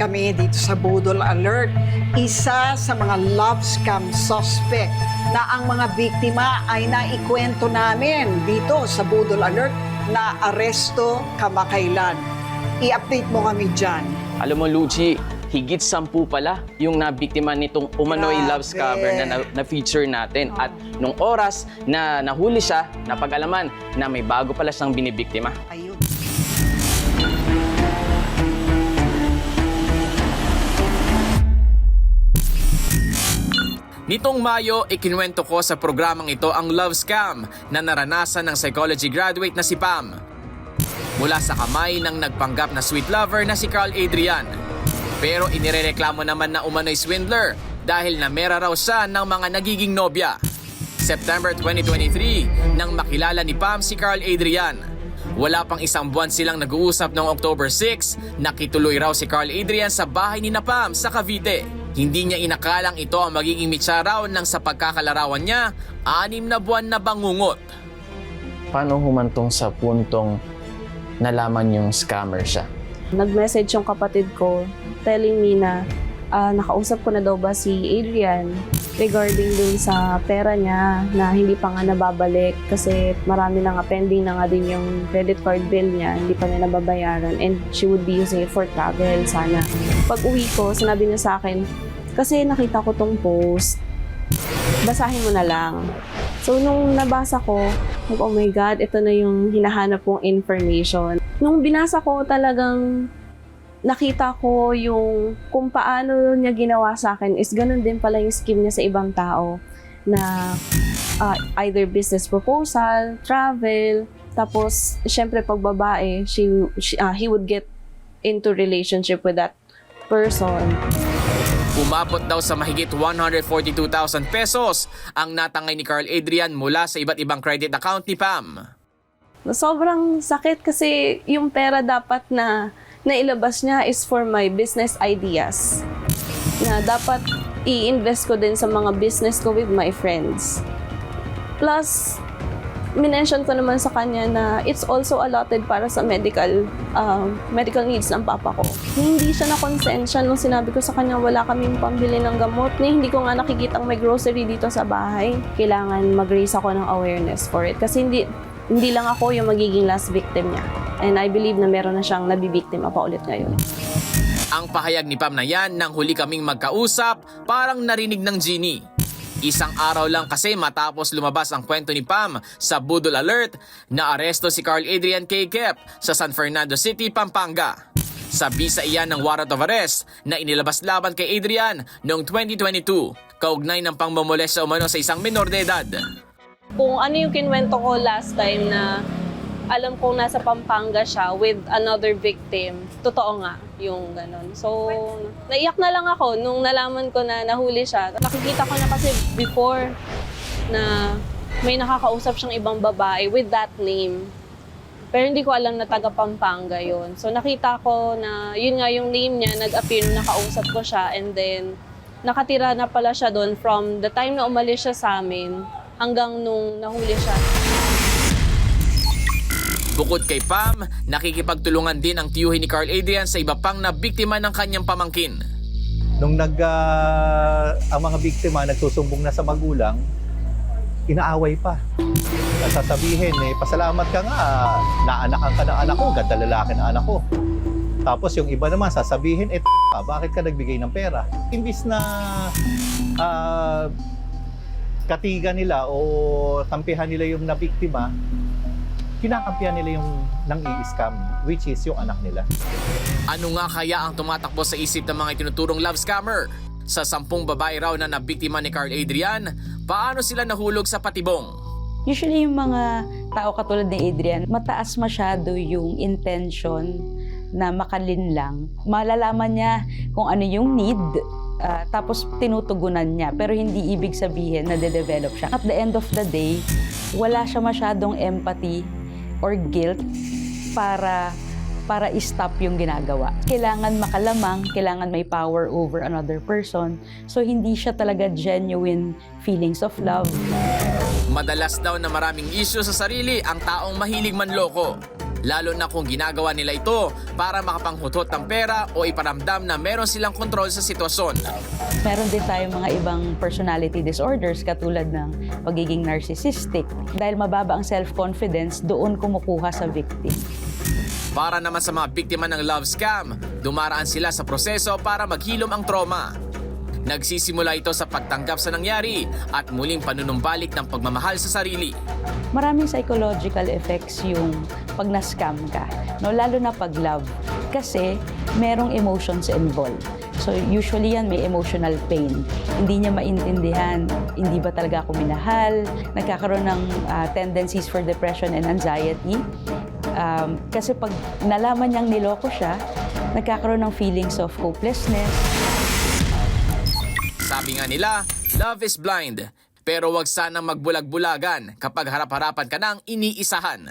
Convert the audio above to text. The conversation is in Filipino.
kami dito sa Budol Alert. Isa sa mga love scam suspect na ang mga biktima ay naikwento namin dito sa Budol Alert na aresto kamakailan. I-update mo kami dyan. Alam mo, Luchi, higit sampu pala yung nabiktima nitong umano'y Grabe. love scammer na, na- na-feature natin. At nung oras na nahuli siya, napag-alaman na may bago pala siyang binibiktima. Ayun. Nitong Mayo, ikinwento ko sa programang ito ang love scam na naranasan ng psychology graduate na si Pam. Mula sa kamay ng nagpanggap na sweet lover na si Carl Adrian. Pero inirereklamo naman na umano'y swindler dahil namera raw siya ng mga nagiging nobya. September 2023, nang makilala ni Pam si Carl Adrian. Wala pang isang buwan silang nag-uusap noong October 6, nakituloy raw si Carl Adrian sa bahay ni na Pam sa Cavite. Hindi niya inakalang ito ang magiging mitsa raw nang sa pagkakalarawan niya, anim na buwan na bangungot. Paano humantong sa puntong nalaman yung scammer siya? Nag-message yung kapatid ko telling me na ah, nakausap ko na daw ba si Adrian regarding dun sa pera niya na hindi pa nga nababalik kasi marami na nga pending na nga din yung credit card bill niya, hindi pa niya nababayaran and she would be using it for travel sana. Pag uwi ko, sinabi niya sa akin, kasi nakita ko tong post, basahin mo na lang. So, nung nabasa ko, oh my God, ito na yung hinahanap kong information. Nung binasa ko, talagang nakita ko yung kung paano niya ginawa sa akin is ganun din pala yung scheme niya sa ibang tao na ah, either business proposal, travel, tapos syempre pag babae, she, she- ah, he would get into relationship with that person. Umabot daw sa mahigit 142,000 pesos ang natangay ni Carl Adrian mula sa iba't ibang credit account ni Pam. Sobrang sakit kasi yung pera dapat na nailabas niya is for my business ideas. Na dapat i-invest ko din sa mga business ko with my friends. Plus, minention ko naman sa kanya na it's also allotted para sa medical um, medical needs ng papa ko. Hindi siya na konsensya nung sinabi ko sa kanya wala kaming pambili ng gamot na hindi ko nga nakikitang may grocery dito sa bahay. Kailangan mag-raise ako ng awareness for it kasi hindi hindi lang ako yung magiging last victim niya. And I believe na meron na siyang nabibiktima pa ulit ngayon. Ang pahayag ni Pam na yan nang huli kaming magkausap, parang narinig ng genie. Isang araw lang kasi matapos lumabas ang kwento ni Pam sa Budol Alert na aresto si Carl Adrian K. Kep sa San Fernando City, Pampanga. Sa bisa iyan ng warrant of arrest na inilabas laban kay Adrian noong 2022, kaugnay ng pangmamolesta umano sa isang menor de edad. Kung ano yung kinwento ko last time na alam kong nasa Pampanga siya with another victim, totoo nga yung ganun. So, naiyak na lang ako nung nalaman ko na nahuli siya. Nakikita ko na kasi before na may nakakausap siyang ibang babae with that name. Pero hindi ko alam na taga Pampanga yon. So nakita ko na yun nga yung name niya, nag-appear nung nakausap ko siya and then nakatira na pala siya doon from the time na umalis siya sa amin hanggang nung nahuli siya. Bukod kay Pam, nakikipagtulungan din ang tiyuhin ni Carl Adrian sa iba pang na biktima ng kanyang pamangkin. Nung nag, ah, ang mga biktima nagsusumbong na sa magulang, inaaway pa. Sasabihin, eh, pasalamat ka nga, naanakan ka ng anak ko, ganda lalaki ng anak ko. Tapos yung iba naman sasabihin, eh, ka, bakit ka nagbigay ng pera? Imbis na ah, katigan nila o tampihan nila yung nabiktima, kinakampihan nila yung nang i-scam, which is yung anak nila. Ano nga kaya ang tumatakbo sa isip ng mga itinuturong love scammer? Sa sampung babae raw na nabiktima ni Carl Adrian, paano sila nahulog sa patibong? Usually yung mga tao katulad ni Adrian, mataas masyado yung intention na makalinlang. Malalaman niya kung ano yung need, ah, tapos tinutugunan niya. Pero hindi ibig sabihin na de-develop siya. At the end of the day, wala siya masyadong empathy or guilt para para i-stop yung ginagawa. Kailangan makalamang, kailangan may power over another person. So hindi siya talaga genuine feelings of love. Madalas daw na maraming issue sa sarili ang taong mahilig manloko. Lalo na kung ginagawa nila ito para makapanghutot ng pera o iparamdam na meron silang kontrol sa sitwasyon. Meron din tayong mga ibang personality disorders katulad ng pagiging narcissistic. Dahil mababa ang self-confidence, doon kumukuha sa victim. Para naman sa mga biktima ng love scam, dumaraan sila sa proseso para maghilom ang trauma. Nagsisimula ito sa pagtanggap sa nangyari at muling panunumbalik ng pagmamahal sa sarili. Maraming psychological effects yung pag na-scam ka, no? lalo na pag love. Kasi merong emotions involved. So usually yan may emotional pain. Hindi niya maintindihan, hindi ba talaga ako minahal, nagkakaroon ng ah, tendencies for depression and anxiety. Um, kasi pag nalaman niyang niloko siya, nagkakaroon ng feelings of hopelessness, Sabi nga nila, love is blind. Pero wag sanang magbulag-bulagan kapag harap-harapan ka ng iniisahan.